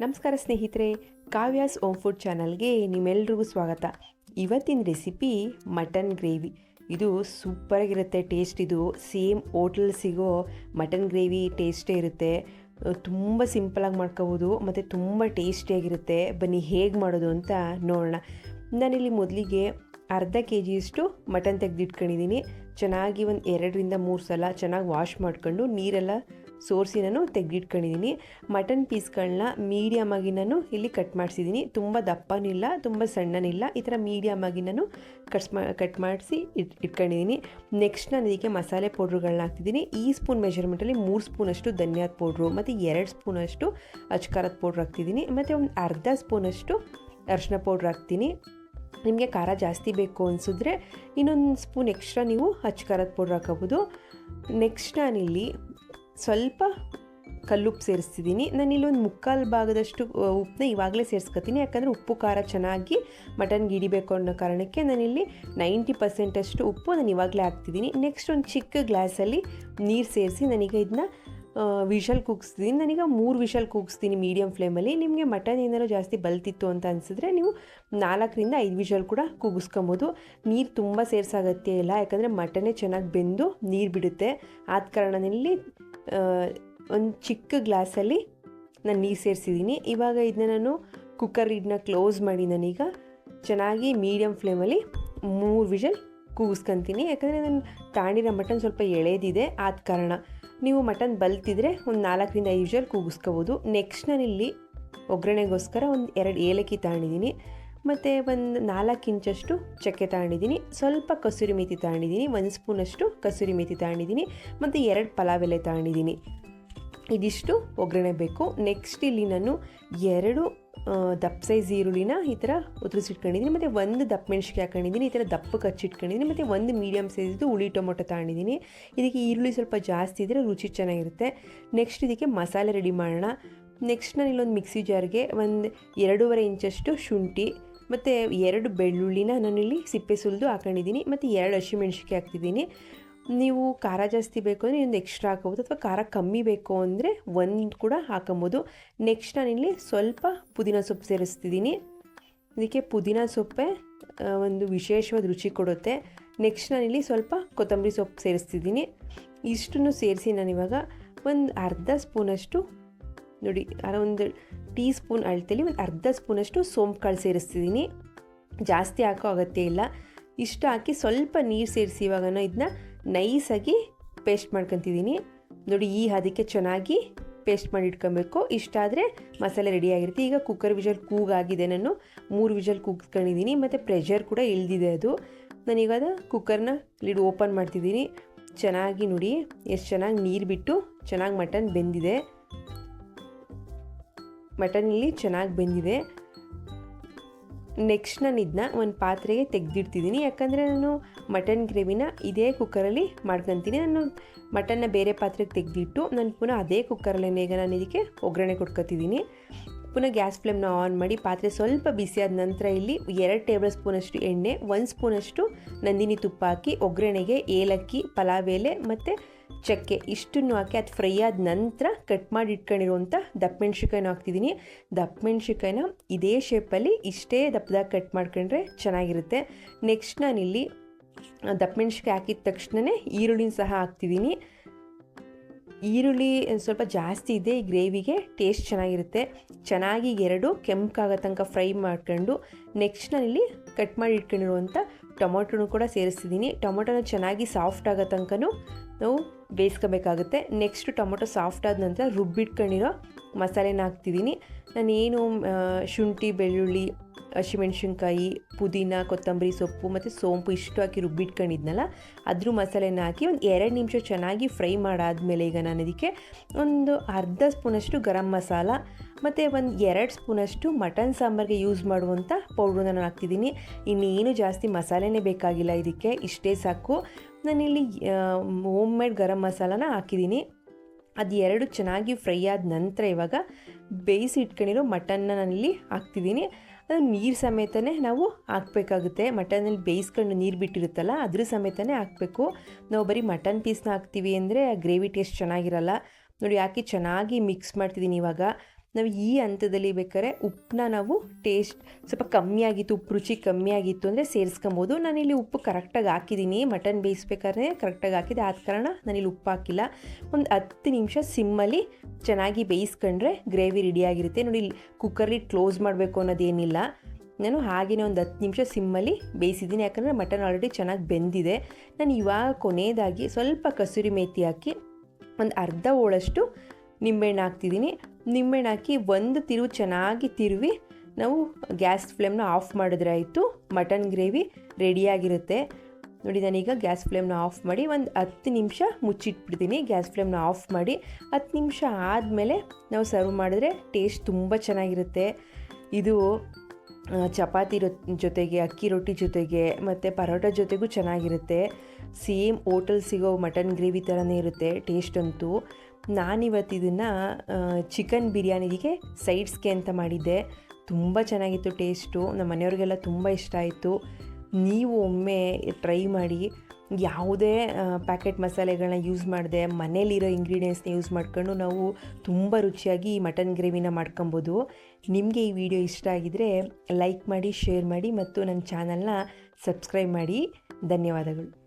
ನಮಸ್ಕಾರ ಸ್ನೇಹಿತರೆ, Kavya's ohm food ಚಾನಲ್ಗೆ ನಿಮ್ಮೆಲ್ರಿಗೂ ಸ್ವಾಗತ. ಇವತ್ತಿನ ರೆಸಿಪಿ ಮಟನ್ ಗ್ರೇವಿ. ಇದು ಸೂಪರಾಗಿರುತ್ತೆ, ಟೇಸ್ಟ್ ಇದು. ಸೇಮ್ ಹೋಟ್ಲಲ್ಲಿ ಸಿಗೋ ಮಟನ್ ಗ್ರೇವಿ ಟೇಸ್ಟೇ ಇರುತ್ತೆ. ತುಂಬ ಸಿಂಪಲಾಗಿ ಮಾಡ್ಕೋಬೋದು, ಮತ್ತು ತುಂಬ ಟೇಸ್ಟಿಯಾಗಿರುತ್ತೆ. ಬನ್ನಿ ಹೇಗೆ ಮಾಡೋದು ಅಂತ ನೋಡೋಣ. ನಾನಿಲ್ಲಿ ಮೊದಲಿಗೆ ಅರ್ಧ ಕೆ ಜಿಯಷ್ಟು ಮಟನ್ ತೆಗೆದಿಟ್ಕೊಂಡಿದ್ದೀನಿ ಚೆನ್ನಾಗಿ ಒಂದು ಎರಡರಿಂದ ಮೂರು ಸಲ ಚೆನ್ನಾಗಿ ವಾಶ್ ಮಾಡ್ಕೊಂಡು ನೀರೆಲ್ಲ ಸೋರಿಸಿ ನಾನು ತೆಗೆದಿಟ್ಕೊಂಡಿದ್ದೀನಿ. ಮಟನ್ ಪೀಸ್ಗಳನ್ನ ಮೀಡಿಯಮಾಗಿ ನಾನು ಇಲ್ಲಿ ಕಟ್ ಮಾಡಿಸಿದ್ದೀನಿ. ತುಂಬ ದಪ್ಪನಿಲ್ಲ, ತುಂಬ ಸಣ್ಣನಿಲ್ಲ. ಈ ಥರ ಮೀಡಿಯಮಾಗಿ ನಾನು ಕಟ್ಸ್ ಕಟ್ ಮಾಡಿಸಿ ಇಟ್, ಇಟ್ಕೊಂಡಿದ್ದೀನಿ. ನೆಕ್ಸ್ಟ್ ನಾನು ಇದಕ್ಕೆ ಮಸಾಲೆ ಪೌಡ್ರುಗಳನ್ನ ಹಾಕ್ತಿದ್ದೀನಿ. ಈ ಸ್ಪೂನ್ ಮೆಷರ್ಮೆಂಟಲ್ಲಿ ಮೂರು ಸ್ಪೂನಷ್ಟು ಧನಿಯಾದ ಪೌಡ್ರು, ಮತ್ತು ಎರಡು ಸ್ಪೂನಷ್ಟು ಅಚ್ಕಾರದ ಪೌಡ್ರ್ ಹಾಕ್ತಿದ್ದೀನಿ. ಮತ್ತು ಒಂದು ಅರ್ಧ ಸ್ಪೂನಷ್ಟು ಅರಿಶಿನ ಪೌಡ್ರ್ ಹಾಕ್ತೀನಿ ನಿಮಗೆ ಖಾರ ಜಾಸ್ತಿ ಬೇಕು ಅನಿಸಿದ್ರೆ ಇನ್ನೊಂದು ಸ್ಪೂನ್ ಎಕ್ಸ್ಟ್ರಾ ನೀವು ಖಾರದ ಪೌಡ್ರ್ ಹಾಕೋಬೋದು ನೆಕ್ಸ್ಟ್ ನಾನಿಲ್ಲಿ ಸ್ವಲ್ಪ ಕಲ್ಲುಪ್ಪು ಸೇರಿಸ್ತಿದ್ದೀನಿ. ನಾನಿಲ್ಲೊಂದು ಮುಕ್ಕಾಲು ಭಾಗದಷ್ಟು ಉಪ್ಪನ್ನ ಇವಾಗಲೇ ಸೇರಿಸ್ಕೊತೀನಿ. ಯಾಕಂದರೆ ಉಪ್ಪು, ಖಾರ ಚೆನ್ನಾಗಿ ಮಟನ್ಗೆ ಹಿಡಿಬೇಕು ಅನ್ನೋ ಕಾರಣಕ್ಕೆ ನಾನಿಲ್ಲಿ ನೈಂಟಿ ಪರ್ಸೆಂಟಷ್ಟು ಉಪ್ಪು ನಾನು ಇವಾಗಲೇ ಹಾಕ್ತಿದ್ದೀನಿ. ನೆಕ್ಸ್ಟ್ ಒಂದು ಚಿಕ್ಕ ಗ್ಲಾಸಲ್ಲಿ ನೀರು ಸೇರಿಸಿ ನನಗೆ ಇದನ್ನ ವಿಷಲ್ ಕೂಗಿಸ್ತೀನಿ ನನಗೆ ಮೂರು ವಿಷಲ್ ಕೂಗಿಸ್ತೀನಿ ಮೀಡಿಯಮ್ ಫ್ಲೇಮಲ್ಲಿ. ನಿಮಗೆ ಮಟನ್ ಏನಾದ್ರು ಜಾಸ್ತಿ ಬಲ್ತಿತ್ತು ಅಂತ ಅನಿಸಿದ್ರೆ ನೀವು ನಾಲ್ಕರಿಂದ ಐದು ವಿಷಲ್ ಕೂಡ ಕೂಗಿಸ್ಕೊಬೋದು. ನೀರು ತುಂಬ ಸೇರ್ಸಾಗತ್ತೆ ಇಲ್ಲ. ಯಾಕಂದರೆ ಮಟನೇ ಚೆನ್ನಾಗಿ ಬೆಂದು ನೀರು ಬಿಡುತ್ತೆ. ಆದ ಕಾರಣದಲ್ಲಿ ಒಂದು ಚಿಕ್ಕ ಗ್ಲಾಸಲ್ಲಿ ನಾನು ನೀರು ಸೇರಿಸಿದ್ದೀನಿ ಇವಾಗ ಇದನ್ನ ನಾನು ಕುಕ್ಕರ್ ಇದನ್ನ ಕ್ಲೋಸ್ ಮಾಡಿ ನಾನೀಗ ಚೆನ್ನಾಗಿ ಮೀಡಿಯಮ್ ಫ್ಲೇಮಲ್ಲಿ ಮೂರು ವಿಷಲ್ ಕೂಗಿಸ್ಕೊತೀನಿ. ಯಾಕಂದರೆ ನಾನು ತಾಂಡಿರೋ ಮಟನ್ ಸ್ವಲ್ಪ ಎಳೆದಿದೆ, ಆದ ಕಾರಣ. ನೀವು ಮಟನ್ ಬಲ್ತಿದ್ರೆ ಒಂದು ನಾಲ್ಕರಿಂದ ಐದು ವಿಷಲ್ ಕೂಗಿಸ್ಕೋಬೋದು. ನೆಕ್ಸ್ಟ್ ನಾನಿಲ್ಲಿ ಒಗ್ಗರಣೆಗೋಸ್ಕರ ಒಂದು ಎರಡು ಏಲಕ್ಕಿ ತಗೊಂಡಿದ್ದೀನಿ ಮತ್ತು ಒಂದು ನಾಲ್ಕು ಇಂಚಷ್ಟು ಚಕ್ಕೆ ತಗೊಂಡಿದ್ದೀನಿ. ಸ್ವಲ್ಪ ಕಸೂರಿ ಮೇತಿ ತಗೊಂಡಿದ್ದೀನಿ. ಒಂದು ಸ್ಪೂನಷ್ಟು ಕಸೂರಿ ಮೇಥಿ ತಗೊಂಡಿದ್ದೀನಿ. ಮತ್ತು ಎರಡು ಪಲಾವ್ ಎಲೆ ತಗೊಂಡಿದ್ದೀನಿ. ಇದಿಷ್ಟು ಒಗ್ಗರಣೆ ಬೇಕು. ನೆಕ್ಸ್ಟ್ ಇಲ್ಲಿ ನಾನು ಎರಡು ದಪ್ಪ ಸೈಜ್ ಈರುಳ್ಳಿನ ಈ ಥರ ಉದುರಿಸಿಟ್ಕೊಂಡಿದ್ದೀನಿ. ಮತ್ತು ಒಂದು ದಪ್ಪ ಮೆಣಸಿಗೆ ಹಾಕೊಂಡಿದ್ದೀನಿ. ಈ ಥರ ದಪ್ಪ ಕಚ್ಚಿಟ್ಕೊಂಡಿದ್ದೀನಿ ಮತ್ತು ಒಂದು ಮೀಡಿಯಮ್ ಸೈಜ್ದು ಹುಳಿ ಟೊಮೊಟೊ ತಗೊಂಡಿದ್ದೀನಿ. ಇದಕ್ಕೆ ಈರುಳ್ಳಿ ಸ್ವಲ್ಪ ಜಾಸ್ತಿ ಇದ್ದರೆ ರುಚಿ ಚೆನ್ನಾಗಿರುತ್ತೆ. ನೆಕ್ಸ್ಟ್ ಇದಕ್ಕೆ ಮಸಾಲೆ ರೆಡಿ ಮಾಡೋಣ. ನೆಕ್ಸ್ಟ್ ನಾನು ಇಲ್ಲೊಂದು ಮಿಕ್ಸಿ ಜಾರ್ಗೆ ಒಂದು ಎರಡೂವರೆ ಇಂಚಷ್ಟು ಶುಂಠಿ ಮತ್ತು ಎರಡು ಬೆಳ್ಳುಳ್ಳಿನ ನಾನಿಲ್ಲಿ ಸಿಪ್ಪೆ ಸುಲಿದು ಹಾಕೊಂಡಿದ್ದೀನಿ. ಮತ್ತು ಎರಡು ಹಸಿಮೆಣ್ಸಿಕಾಯಿ ಹಾಕ್ತಿದ್ದೀನಿ. ನೀವು ಖಾರ ಜಾಸ್ತಿ ಬೇಕು ಅಂದರೆ ಒಂದು ಎಕ್ಸ್ಟ್ರಾ ಹಾಕೋಬೋದು ಅಥವಾ ಖಾರ ಕಮ್ಮಿ ಬೇಕು ಅಂದರೆ ಒಂದು ಕೂಡ ಹಾಕೊಬೋದು. ನೆಕ್ಸ್ಟ್ ನಾನಿಲ್ಲಿ ಸ್ವಲ್ಪ ಪುದೀನ ಸೊಪ್ಪು ಸೇರಿಸ್ತಿದ್ದೀನಿ. ಇದಕ್ಕೆ ಪುದೀನ ಸೊಪ್ಪೆ ಒಂದು ವಿಶೇಷವಾದ ರುಚಿ ಕೊಡುತ್ತೆ. ನೆಕ್ಸ್ಟ್ ನಾನಿಲ್ಲಿ ಸ್ವಲ್ಪ ಕೊತ್ತಂಬರಿ ಸೊಪ್ಪು ಸೇರಿಸ್ತಿದ್ದೀನಿ. ಇಷ್ಟನ್ನು ಸೇರಿಸಿ ನಾನಿವಾಗ ಒಂದು ಅರ್ಧ ಸ್ಪೂನಷ್ಟು ನೋಡಿ ಒಂದು ಟೀ ಸ್ಪೂನ್ ಅಳತೆಲಿ ಒಂದು ಅರ್ಧ ಸ್ಪೂನಷ್ಟು ಸೋಂಪು ಕಾಳು ಸೇರಿಸ್ತಿದ್ದೀನಿ ಜಾಸ್ತಿ ಹಾಕೋ ಅಗತ್ಯ ಇಲ್ಲ. ಇಷ್ಟು ಹಾಕಿ ಸ್ವಲ್ಪ ನೀರು ಸೇರಿಸಿ ಇವಾಗ ಇದನ್ನ ನೈಸಾಗಿ ಪೇಸ್ಟ್ ಮಾಡ್ಕೊತಿದ್ದೀನಿ ನೋಡಿ ಈ ಅದಕ್ಕೆ ಚೆನ್ನಾಗಿ ಪೇಸ್ಟ್ ಮಾಡಿ ಇಟ್ಕೊಬೇಕು. ಇಷ್ಟಾದರೆ ಮಸಾಲೆ ರೆಡಿಯಾಗಿರುತ್ತೆ ಈಗ ಕುಕ್ಕರ್ ವಿಜಲ್ ಕೂಗಾಗಿದೆ ನಾನು. ಮೂರು ವಿಜಲ್ ಕೂಗ್ಕೊಂಡಿದ್ದೀನಿ ಮತ್ತು ಪ್ರೆಷರ್ ಕೂಡ ಇಳಿದಿದೆ ಅದು. ನಾನೀಗ ಕುಕ್ಕರ್ನ ಲಿಡ್ ಓಪನ್ ಮಾಡ್ತಿದ್ದೀನಿ ಚೆನ್ನಾಗಿ ನೋಡಿ, ಎಷ್ಟು ಚೆನ್ನಾಗಿ ನೀರು ಬಿಟ್ಟು ಚೆನ್ನಾಗಿ ಮಟನ್ ಬೆಂದಿದೆ. ಮಟನಲ್ಲಿ ಚೆನ್ನಾಗಿ ಬೆಂದಿದೆ. ನೆಕ್ಸ್ಟ್ ನಾನು ಇದನ್ನ ಒಂದು ಪಾತ್ರೆಗೆ ತೆಗೆದಿಡ್ತಿದ್ದೀನಿ. ಯಾಕಂದರೆ ನಾನು ಮಟನ್ ಗ್ರೇವಿನ ಇದೇ ಕುಕ್ಕರಲ್ಲಿ ಮಾಡ್ಕೊತೀನಿ. ನಾನು ಮಟನ್ನ ಬೇರೆ ಪಾತ್ರೆಗೆ ತೆಗೆದಿಟ್ಟು ನಾನು ಪುನಃ ಅದೇ ಕುಕ್ಕರಲ್ಲೇ ಈಗ ನಾನು ಇದಕ್ಕೆ ಒಗ್ಗರಣೆ ಕೊಟ್ಕೊತಿದ್ದೀನಿ. ಪುನಃ ಗ್ಯಾಸ್ ಫ್ಲೇಮ್ನ ಆನ್ ಮಾಡಿ ಪಾತ್ರೆ ಸ್ವಲ್ಪ ಬಿಸಿಯಾದ ನಂತರ ಇಲ್ಲಿ ಎರಡು ಟೇಬಲ್ ಸ್ಪೂನಷ್ಟು ಎಣ್ಣೆ, ಒಂದು ಸ್ಪೂನಷ್ಟು ನಂದಿನಿ ತುಪ್ಪ ಹಾಕಿ, ಒಗ್ಗರಣೆಗೆ ಏಲಕ್ಕಿ, ಪಲಾವ್ ಎಲೆ ಮತ್ತು ಚಕ್ಕೆ ಇಷ್ಟನ್ನು ಹಾಕಿ ಅದು ಫ್ರೈ ಆದ ನಂತರ ಕಟ್ ಮಾಡಿ ಇಟ್ಕೊಂಡಿರುವಂಥ ದಪ್ಪ ಮೆಣ್ಸಿಕಾಯಿನ ಹಾಕ್ತಿದ್ದೀನಿ. ದಪ್ಪ ಮೆಣ್ಸಿಕಾಯಿನ ಇದೇ ಶೇಪಲ್ಲಿ ಇಷ್ಟೇ ದಪ್ಪದಾಗ ಕಟ್ ಮಾಡ್ಕೊಂಡ್ರೆ ಚೆನ್ನಾಗಿರುತ್ತೆ. ನೆಕ್ಸ್ಟ್ ನಾನಿಲ್ಲಿ ದಪ್ಪ ಮೆಣ್ಸಿಕಾಯಿ ಹಾಕಿದ ತಕ್ಷಣವೇ ಈರುಳ್ಳಿನ ಸಹ ಹಾಕ್ತಿದ್ದೀನಿ. ಈರುಳ್ಳಿ ಸ್ವಲ್ಪ ಜಾಸ್ತಿ ಇದೆ, ಈ ಗ್ರೇವಿಗೆ ಟೇಸ್ಟ್ ಚೆನ್ನಾಗಿರುತ್ತೆ. ಚೆನ್ನಾಗಿ ಎರಡು ಕೆಂಪಾಗೋ ತನಕ ಫ್ರೈ ಮಾಡ್ಕೊಂಡು ನೆಕ್ಸ್ಟ್ ನಾನಿಲ್ಲಿ ಕಟ್ ಮಾಡಿ ಇಟ್ಕೊಂಡಿರುವಂಥ ಟೊಮೊಟೊನು ಕೂಡ ಸೇರಿಸ್ತಿದ್ದೀನಿ. ಟೊಮೊಟೊನ ಚೆನ್ನಾಗಿ ಸಾಫ್ಟ್ ಆಗೋ ತನಕನೂ ನಾವು ಬೇಯಿಸ್ಕೋಬೇಕಾಗುತ್ತೆ. ನೆಕ್ಸ್ಟ್ ಟೊಮೊಟೊ ಸಾಫ್ಟ್ ಆದ ನಂತರ ರುಬ್ಬಿಟ್ಕೊಂಡಿರೋ ಮಸಾಲೆನ ಹಾಕ್ತಿದ್ದೀನಿ. ನಾನೇನು ಶುಂಠಿ, ಬೆಳ್ಳುಳ್ಳಿ, ಹಸಿಮೆಣ್ಸಿನ್ಕಾಯಿ, ಪುದೀನ, ಕೊತ್ತಂಬರಿ ಸೊಪ್ಪು ಮತ್ತು ಸೋಂಪು ಇಷ್ಟು ಹಾಕಿ ರುಬ್ಬಿಟ್ಕೊಂಡಿದ್ನಲ್ಲ, ಅದ್ರ ಮಸಾಲೆನ ಹಾಕಿ ಒಂದು ಎರಡು ನಿಮಿಷ ಚೆನ್ನಾಗಿ ಫ್ರೈ ಮಾಡಾದಮೇಲೆ ಈಗ ನಾನು ಇದಕ್ಕೆ ಒಂದು ಅರ್ಧ ಸ್ಪೂನಷ್ಟು ಗರಂ ಮಸಾಲ ಮತ್ತು ಒಂದು ಎರಡು ಸ್ಪೂನಷ್ಟು ಮಟನ್ ಸಾಂಬಾರಿಗೆ ಯೂಸ್ ಮಾಡುವಂಥ ಪೌಡ್ರನ್ನ ನಾನು ಹಾಕ್ತಿದ್ದೀನಿ. ಇನ್ನೇನು ಜಾಸ್ತಿ ಮಸಾಲೆನೇ ಬೇಕಾಗಿಲ್ಲ ಇದಕ್ಕೆ, ಇಷ್ಟೇ ಸಾಕು. ನಾನಿಲ್ಲಿ ಹೋಮ್ ಮೇಡ್ ಗರಂ ಮಸಾಲನ ಹಾಕಿದ್ದೀನಿ. ಅದು ಎರಡು ಚೆನ್ನಾಗಿ ಫ್ರೈ ಆದ ನಂತರ ಇವಾಗ ಬೇಯಿಸಿ ಇಟ್ಕೊಂಡಿರೋ ಮಟನ್ನ ನಾನಿಲ್ಲಿ ಹಾಕ್ತಿದ್ದೀನಿ. ಅದು ನೀರು ಸಮೇತನೇ ನಾವು ಹಾಕಬೇಕಾಗುತ್ತೆ. ಮಟನಲ್ಲಿ ಬೇಯಿಸ್ಕೊಂಡು ನೀರು ಬಿಟ್ಟಿರುತ್ತಲ್ಲ, ಅದ್ರ ಸಮೇತನೇ ಹಾಕಬೇಕು. ನಾವು ಬರೀ ಮಟನ್ ಪೀಸ್ನ ಹಾಕ್ತೀವಿ ಅಂದರೆ ಗ್ರೇವಿ ಟೇಸ್ಟ್ ಚೆನ್ನಾಗಿರಲ್ಲ. ನೋಡಿ, ಹಾಕಿ ಚೆನ್ನಾಗಿ ಮಿಕ್ಸ್ ಮಾಡ್ತಿದ್ದೀನಿ ಇವಾಗ. ನಾವು ಈ ಹಂತದಲ್ಲಿ ಬೇಕಾದ್ರೆ ಉಪ್ಪನ್ನ ನಾವು ಟೇಸ್ಟ್ ಸ್ವಲ್ಪ ಕಮ್ಮಿ ಆಗಿತ್ತು ಉಪ್ಪು ರುಚಿ ಕಮ್ಮಿ ಆಗಿತ್ತು ಅಂದರೆ ಸೇರಿಸ್ಕೊಬೋದು. ನಾನಿಲ್ಲಿ ಉಪ್ಪು ಕರೆಕ್ಟಾಗಿ ಹಾಕಿದ್ದೀನಿ. ಮಟನ್ ಬೇಯಿಸ್ಬೇಕಾದ್ರೆ ಕರೆಕ್ಟಾಗಿ ಹಾಕಿದೆ ಆದ ಕಾರಣ ನಾನಿಲ್ಲಿ ಉಪ್ಪು ಹಾಕಿಲ್ಲ. ಒಂದು ಹತ್ತು ನಿಮಿಷ ಸಿಮ್ಮಲ್ಲಿ ಚೆನ್ನಾಗಿ ಬೇಯಿಸ್ಕೊಂಡ್ರೆ ಗ್ರೇವಿ ರೆಡಿಯಾಗಿರುತ್ತೆ ನೋಡಿ ಕುಕ್ಕರ್ಲಿ ಕ್ಲೋಸ್ ಮಾಡಬೇಕು ಅನ್ನೋದೇನಿಲ್ಲ. ನಾನು ಹಾಗೆಯೇ ಒಂದು ಹತ್ತು ನಿಮಿಷ ಸಿಮ್ಮಲ್ಲಿ ಬೇಯಿಸಿದ್ದೀನಿ. ಯಾಕಂದರೆ ಮಟನ್ ಆಲ್ರೆಡಿ ಚೆನ್ನಾಗಿ ಬೆಂದಿದೆ. ನಾನು ಇವಾಗ ಕೊನೆಯದಾಗಿ ಸ್ವಲ್ಪ ಕಸೂರಿ ಮೇತಿ ಹಾಕಿ ಒಂದು ಅರ್ಧ ಓಳಷ್ಟು ನಿಂಬೆಹಣ್ಣು ಹಾಕ್ತಿದ್ದೀನಿ. ನಿಂಬೆಹಣ್ಣು ಹಾಕಿ ಒಂದು ತಿರುವು ಚೆನ್ನಾಗಿ ತಿರುವಿ, ನಾವು ಗ್ಯಾಸ್ ಫ್ಲೇಮ್ನ ಆಫ್ ಮಾಡಿದ್ರೆ ಆಯಿತು. ಮಟನ್ ಗ್ರೇವಿ ರೆಡಿಯಾಗಿರುತ್ತೆ. ನೋಡಿ, ನಾನೀಗ ಗ್ಯಾಸ್ ಫ್ಲೇಮ್ನ ಆಫ್ ಮಾಡಿ ಒಂದು ಹತ್ತು ನಿಮಿಷ ಮುಚ್ಚಿಟ್ಬಿಡ್ತೀನಿ. ಗ್ಯಾಸ್ ಫ್ಲೇಮ್ನ ಆಫ್ ಮಾಡಿ ಹತ್ತು ನಿಮಿಷ ಆದಮೇಲೆ ನಾವು ಸರ್ವ್ ಮಾಡಿದ್ರೆ ಟೇಸ್ಟ್ ತುಂಬ ಚೆನ್ನಾಗಿರುತ್ತೆ. ಇದು ಚಪಾತಿ ರೊ, ಜೊತೆಗೆ, ಅಕ್ಕಿ ರೊಟ್ಟಿ ಜೊತೆಗೆ ಮತ್ತು ಪರೋಟ ಜೊತೆಗೂ ಚೆನ್ನಾಗಿರುತ್ತೆ. ಸೇಮ್ ಹೋಟೆಲ್ ಸಿಗೋ ಮಟನ್ ಗ್ರೇವಿ ಥರನೇ ಇರುತ್ತೆ, ಟೇಸ್ಟ್ ಅಂತೂ. ನಾನಿವತ್ತು ಇದನ್ನು ಚಿಕನ್ ಬಿರಿಯಾನಿಗೆ ಸೈಡ್ಸ್ಗೆ ಅಂತ ಮಾಡಿದ್ದೆ. ತುಂಬ ಚೆನ್ನಾಗಿತ್ತು ಟೇಸ್ಟು. ನಮ್ಮ ಮನೆಯವ್ರಿಗೆಲ್ಲ ತುಂಬ ಇಷ್ಟ ಆಯಿತು. ನೀವು ಒಮ್ಮೆ ಟ್ರೈ ಮಾಡಿ. ಯಾವುದೇ ಪ್ಯಾಕೆಟ್ ಮಸಾಲೆಗಳನ್ನ ಯೂಸ್ ಮಾಡದೆ, ಮನೇಲಿರೋ ಇಂಗ್ರೀಡಿಯೆಂಟ್ಸ್ನ ಯೂಸ್ ಮಾಡ್ಕೊಂಡು ನಾವು ತುಂಬ ರುಚಿಯಾಗಿ ಮಟನ್ ಗ್ರೇವಿನ ಮಾಡ್ಕೊಬೋದು. ನಿಮಗೆ ಈ ವಿಡಿಯೋ ಇಷ್ಟ ಆಗಿದರೆ ಲೈಕ್ ಮಾಡಿ, ಶೇರ್ ಮಾಡಿ ಮತ್ತು ನನ್ನ ಚಾನಲ್ನ ಸಬ್ಸ್ಕ್ರೈಬ್ ಮಾಡಿ. ಧನ್ಯವಾದಗಳು.